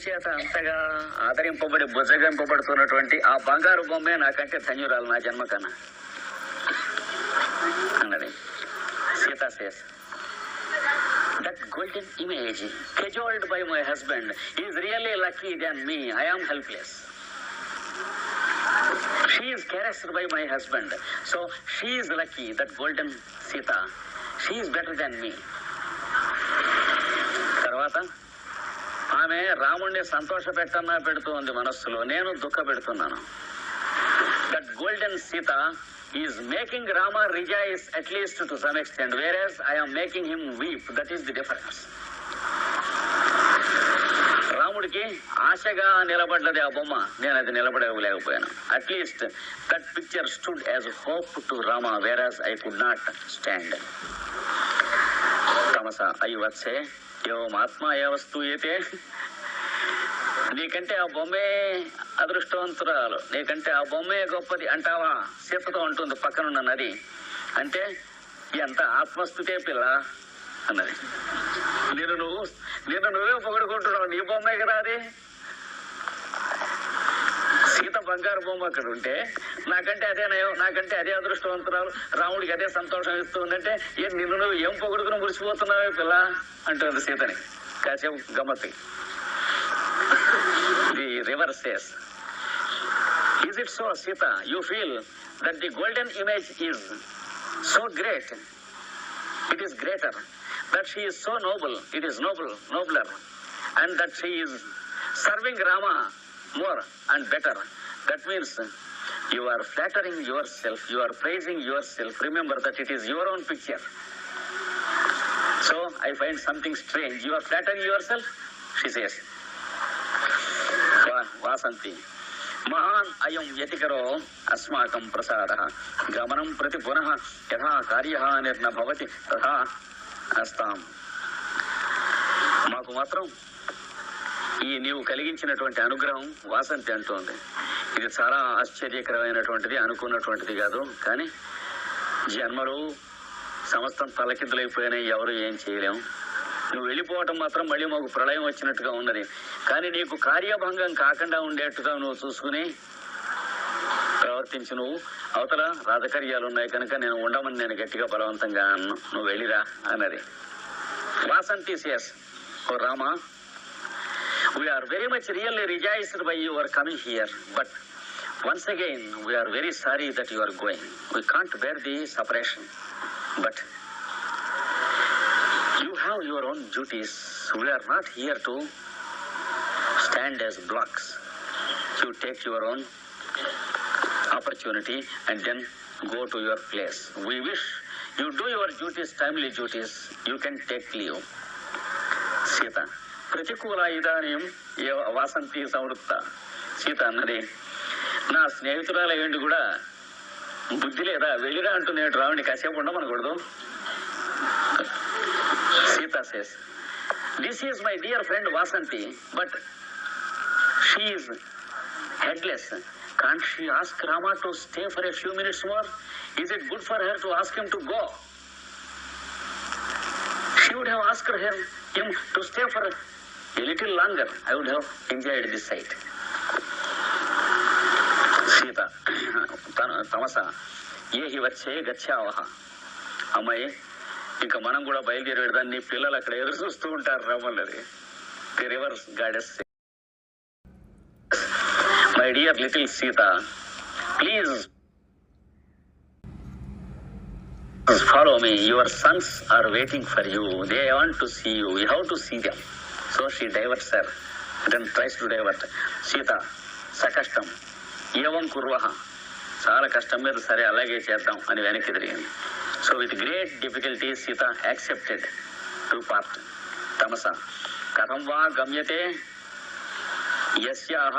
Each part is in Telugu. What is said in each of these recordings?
దేవుని అంతగా ఆదరింపబడి బుజగింపబడుతున్నటువంటి ఆ బంగారు బొమ్మే నాకంటే ధన్యురాలు నా జన్మ కన్నా అన్నది సీతాశేష్ that golden image cajoled by my husband is really lucky than me I am helpless she is caressed by my husband so she is lucky that golden Sita she is better than me తర్వాత ఆమె రాముణ్ణి సంతోష పెట్టన్నా పెడుతోంది మనస్సులో. నేను దుఃఖ పెడుతున్నాను that golden Sita is making Rama rejoice at least to some extent whereas I am making him weep that is the difference రాముడికి ఆశగా నిలబడ్డది ఆ బొమ్మ. నేను అది నిలబడలేకపోయాను. At least that picture stood as hope to Rama whereas I could not stand Tamasa I వచ్చే ఏం ఆత్మ ఏ వస్తువు అయితే నీకంటే ఆ బొమ్మే అదృష్టవంతురాలు. నీకంటే ఆ బొమ్మే గొప్పది అంటావా? సీతతో ఉంటుంది పక్కనున్న నది. అంటే ఎంత ఆత్మస్థుతే పిల్ల అన్నది. నేను నువ్వు నిన్ను నువ్వే పొగడుకుంటున్నావు. నీ బొమ్మే కదా అది. సీత బంగారు బొమ్మ అక్కడ ఉంటే నాకంటే అదే నయం నాకంటే అదే అదృష్టవంతురాలు రాముడికి అదే సంతోషం ఇస్తుందంటే ఏ నిన్ను నువ్వు ఏం పొగుడుకుని మురిసిపోతున్నావే పిల్ల అంటుంది సీతని కాసేపు గమ్మత్తి the river says is it so Sita you feel that the golden image is so great it is greater. That she is so noble, it is noble, nobler. And that serving Rama more and better that means you are flattering yourself you are praising yourself remember that it is your own picture so I find something strange you are flattering yourself she says Vasanti మహాన్ అయం వ్యతికరో అస్మాకం ప్రసాద గమనం ప్రతి పునః యథా కార్య నిర్నభవతి తథా అస్తాం మాకు మాత్రం ఈ నీవు కలిగించినటువంటి అనుగ్రహం వాసంతి అంటోంది. ఇది చాలా ఆశ్చర్యకరమైనటువంటిది అనుకున్నటువంటిది కాదు. కానీ జన్మలు సమస్తం తలకిందులైపోయినాయి ఎవరు ఏం చేయలేము. నువ్వు వెళ్ళిపోవటం మాత్రం మళ్ళీ మాకు ప్రళయం వచ్చినట్టుగా ఉన్నది. కానీ నీకు కార్యభంగం కాకుండా ఉండేట్టుగా నువ్వు చూసుకుని ప్రవర్తించి నువ్వు. అవతల రాజకర్యాలు ఉన్నాయి కనుక నేను ఉండమని నేను గట్టిగా బలవంతంగా అన్ను. నువ్వు వెళ్ళిరా అన్నది. Vasanti says oh Rama We are very much really rejoiced by your coming here, but once again, we are very sorry that you are going. We can't bear the separation, but you have your own duties. We are not here to stand as blocks. You take your own opportunity and then go to your place. We wish you do your duties, timely duties. You can take leave. Sita. ప్రతికూల ఇదానీయం వాసంతి సంవృత్త సీత అన్నది నా స్నేహితురాలు ఏంటి కూడా బుద్ధి లేదా వెళ్ళిరా నేను రావండి కాసేపు ఉండమనకూడదు Sita says this is my dear friend Vasanti but she is heedless can't she ask Rama to stay for a few minutes more is it good for her to ask him to go she would have ask her him to stay for a little longer. I would have enjoyed this sight. Sita తన తమస ఏ వచ్చే గచ్చావహ అమ్మాయి ఇంకా మనం కూడా బయలుదేరి పెడదాం పిల్లలు అక్కడ ఎదురు చూస్తూ ఉంటారు రమ్మన్నది the river goddess my dear little Sita please follow me your sons are waiting for you they want to see you you how to see them so she divert sir then tries to divert Sita సకష్టం ఏవం కుర్వహ చాలా కష్టం మీద సరే అలాగే చేద్దాం అని వెనక్కి తిరిగింది so with great difficulty Sita accepted to part Tamasa కథం వా గమ్యతే యస్యాహ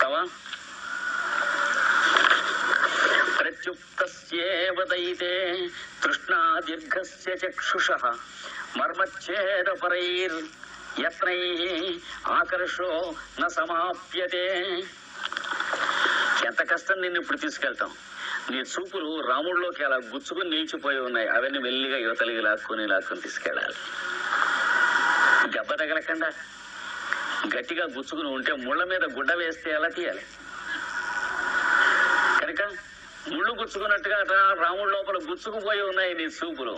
తవ ప్రత్యుక్తస్యేవ దయితే తృష్ణా దీర్ఘస్య చక్షుషః యత్నై ఆకర్షో న సమాప్యతే ఎంత కష్టం నిన్ను ఇప్పుడు తీసుకెళ్తాం? నీ చూపులు రాముడిలోకి అలా గుచ్చుకుని నిలిచిపోయి ఉన్నాయి. అవన్నీ మెల్లిగా యువతలిగి లాక్కుని లాక్కుని తీసుకెళ్ళాలి. దెబ్బ తగలకుండా. గట్టిగా గుచ్చుకుని ఉంటే ముళ్ళ మీద గుడ్డ వేస్తే ఎలా తీయాలి? ముళ్ళు గుచ్చుకున్నట్టుగా అట రాముడి లోపల గుచ్చుకుపోయి ఉన్నాయి నీ చూపులు.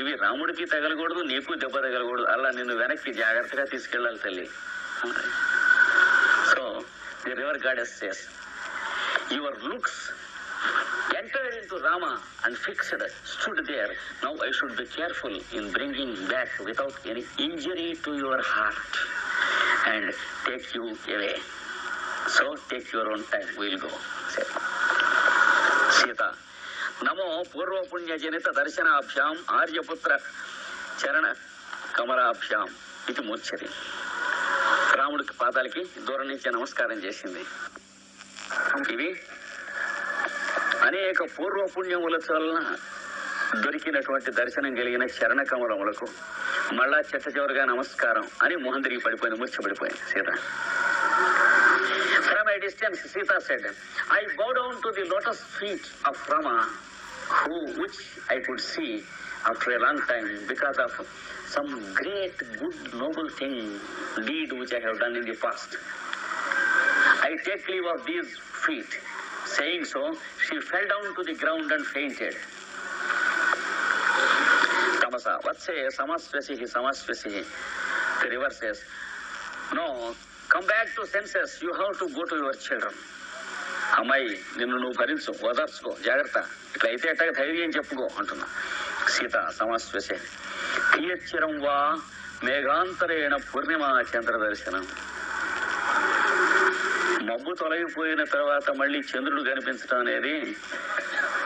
ఇవి రాముడికి తగలకూడదు నీకు దెబ్బ తగలకూడదు. అలా నిన్ను వెనక్కి జాగ్రత్తగా తీసుకెళ్ళాలి తల్లి. So the river goddess says your looks enter into Rama and fixed stood there now I should be careful in bringing back without any injury to your heart and take you away so take your own time will go Sita నమో పూర్వపుణ్య జనిత దర్శనాభ్యాం ఆర్యపుత్ర చరణ కమలాభ్యాం ఇది ముచ్చది రాముడికి పాదాలకి దూరం నుంచి నమస్కారం చేసింది. ఇవి అనేక పూర్వ పుణ్యముల వలన దొరికినటువంటి దర్శనం కలిగిన చరణ కమలములకు మళ్ళా చెట్ట చివరిగా నమస్కారం అని మొహం తిరిగి పడిపోయింది ముచ్చబడిపోయింది Sita. Distance, Sita said, I bow down to the lotus feet of Rama, who, which I could see after a long time because of some great, good, noble thing, deed which I have done in the past. I take leave of these feet. Saying so, she fell down to the ground and fainted. Tamasa, what say samasvasihi samasvasihi? The river says, No, come back to senses you have to go to your children అమ్మాయి నిన్ను నువ్వు భరించు ఓదార్చుకో జాగ్రత్త. ఇట్లా అయితే అట్ట ధైర్యం చెప్పుకో అంటున్నా. సీత సమాస్వసే కియచ్చిరం వా మేఘాంతరేణ పూర్ణిమ చంద్ర దర్శనం. మబ్బు తొలగిపోయిన తర్వాత మళ్ళీ చంద్రుడు కనిపించడం అనేది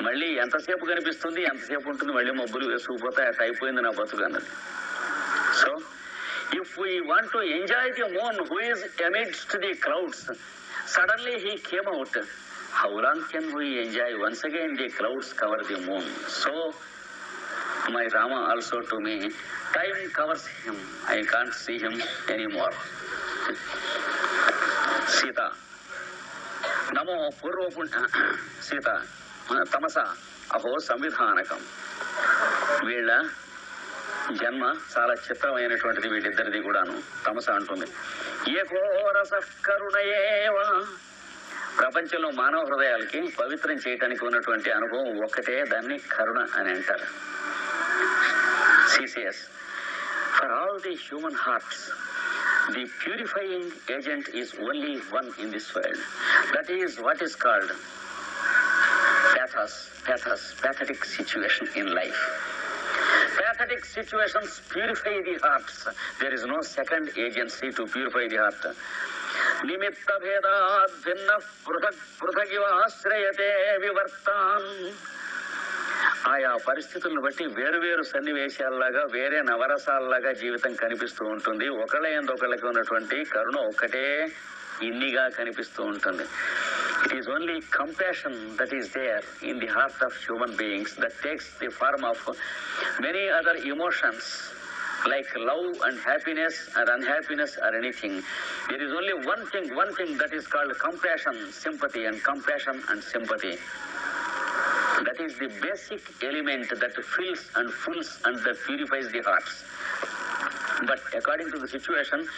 మళ్ళీ ఎంతసేపు కనిపిస్తుంది ఎంతసేపు ఉంటుంది మళ్ళీ మబ్బులు వేసుకుపోతాయి అట్లా అయిపోయింది నా బతుకు అన్నది. So if we want to enjoy the moon who is amidst the clouds suddenly he came out how long can we enjoy once again the clouds cover the moon so my Rama also to me time covers him I can't see him any more Sita నమో పూర్వపు సీత తమస అహో సంవిధానకం వీళ్ళ జన్మ చాలా చిత్రమైనటువంటిది వీళ్ళిద్దరిది కూడాను. తమస అంటుంది. ఏకోరస కరుణయేవా ప్రపంచంలో మానవ హృదయాలకి పవిత్రం చేయటానికి ఉన్నటువంటి అనుభవం ఒక్కటే దాన్ని కరుణ అని అంటారు. CCS for all the human hearts the purifying agent is only one in this world that is what is called pathos, pathos, pathetic situation in life Pathetic situations purify the hearts. There is no second agency to purify the heart. నిమిత్త భేదాత్ భిన్న పృథక్ పృథగివ ఆశ్రయతే వివర్తాన్ ఆయా పరిస్థితులను బట్టి వేరువేరు సన్నివేశాల్లాగా వేరే నవరసాల్లాగా జీవితం కనిపిస్తూ ఉంటుంది ఒకళ్ళ ఒకళ్ళకి ఉన్నటువంటి కరుణ ఒక్కటే ఇన్నిగా కనిపిస్తూ ఉంటుంది It is only compassion that is there in the heart of human beings that takes the form of many other emotions like love and happiness or unhappiness or anything. There is only one thing, one thing that is called compassion, sympathy, and compassion and sympathy. That is the basic element that fills and fills and that purifies the hearts. But according to the situation,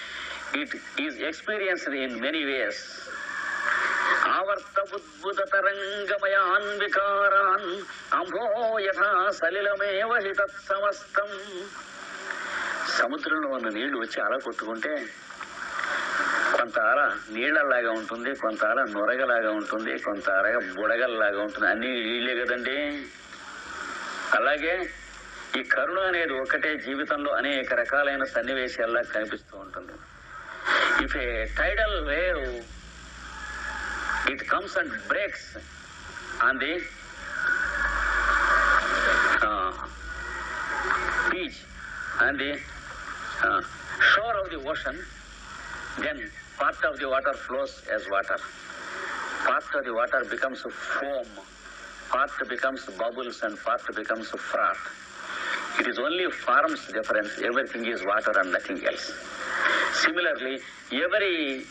it is experienced in many ways. ఆవర్త బుద్భుత వికారాన్ అంభో యథా సలిలమేవ హితత్సమస్తం. సముద్రంలో ఉన్న నీళ్ళు వచ్చి అల కొట్టుకుంటే కొంత అర నీళ్ళలాగా ఉంటుంది కొంత అర నొరగలాగా ఉంటుంది కొంత అర బుడగల్లాగా ఉంటుంది. అన్ని నీళ్ళే కదండి. అలాగే ఈ కరుణ అనేది ఒకటే జీవితంలో అనేక రకాలైన సన్నివేశాల్లా కనిపిస్తూ ఉంటుంది. If a tidal wave It comes and breaks on the uh, beach, and the uh, shore of the ocean, then part of the water flows as water. Part of the water becomes foam, part becomes bubbles, and part becomes froth. It is only forms difference. Everything is water and nothing else. Similarly, every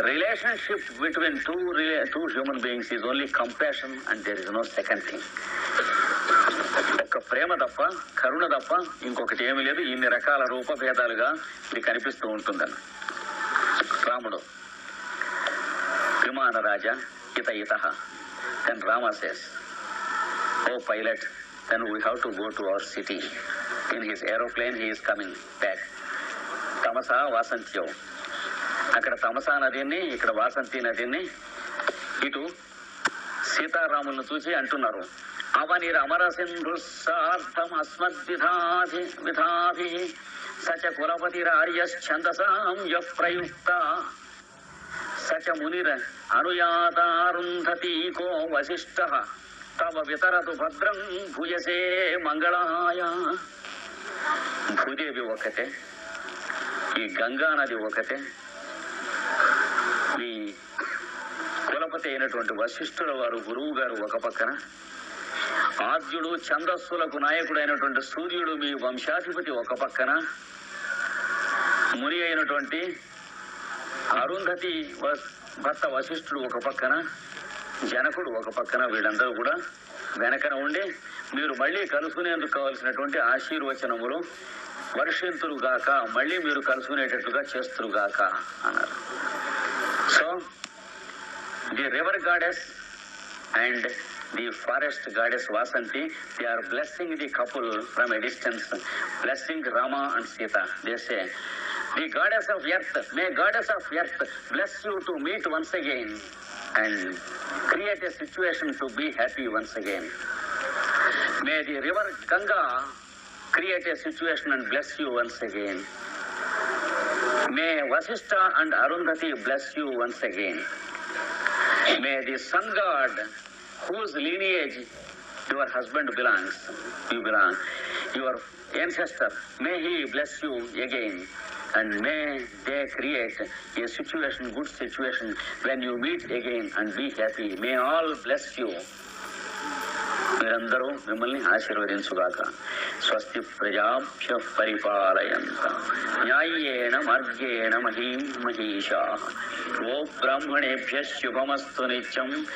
relationship between two, rela- two human beings is only compassion and there is no second thing. ఒక్క ప్రేమ తప్ప కరుణ తప్ప ఇంకొకటి ఏమీ లేదు. ఇన్ని రకాల రూపభేదాలుగా ఇది కనిపిస్తూ ఉంటుందని రాముడు విమాన రాజా ఇత ఇత then Rama says oh pilot then we have to go to our city in his aeroplane he is coming back Tamasa వాసంత్యం. అక్కడ తమసా నదిని ఇక్కడ వాసంతి నదిని ఇటు సీతారాములను చూసి అంటున్నారు. అవని రమరసింధు సార్థం అస్మద్విధాధి విధాభి సచ కులపతిరార్యశ్చందసాం యః ప్రయుక్త. సచ మునిర అనుయాతారుంధతి కో వశిష్ట తవ వితరతు భద్రం భుజసే మంగళాయ. భూదేవి ఒకటే ఈ గంగా నది ఒకటే ఈ కులపతి అయినటువంటి వశిష్ఠుల వారు గురువు గారు ఒక పక్కన ఆద్యుడు ఛందస్సులకు నాయకుడైనటువంటి సూర్యుడు మీ వంశాధిపతి ఒక పక్కన ముని అయినటువంటి అరుంధతి భర్త వశిష్ఠుడు ఒక పక్కన జనకుడు ఒక పక్కన వీళ్ళందరూ కూడా వెనకన ఉండి మీరు మళ్ళీ కలుసుకునేందుకు కావలసినటువంటి ఆశీర్వచనములు వర్షింతురుగాక మళ్ళీ మీరు కలుసుకునేటట్లుగా చేస్తురుగాక అన్నారు. So the river goddess and the forest goddess Vasanti, they are blessing the couple from a distance, blessing Rama and Sita. They say, the goddess of earth, may goddess of earth bless you to meet once again and create a situation to be happy once again. May the river Ganga create a situation and bless you once again. May Vasistha and Arundhati bless you once again. May the sun god, whose lineage your husband belongs, you belong, your ancestor, may he bless you again. And may they create a situation, good situation, when you meet again and be happy. May all bless you. మీరందరూ మిమ్మల్ని ఆశీర్వదించుగాక. స్వస్తి ప్రజాభ్య పరిపాలయంత. న్యాయేణ మార్గేణ మహీం మహిషా. ఓ బ్రాహ్మణేభ్య శుభమస్తు నిత్యం.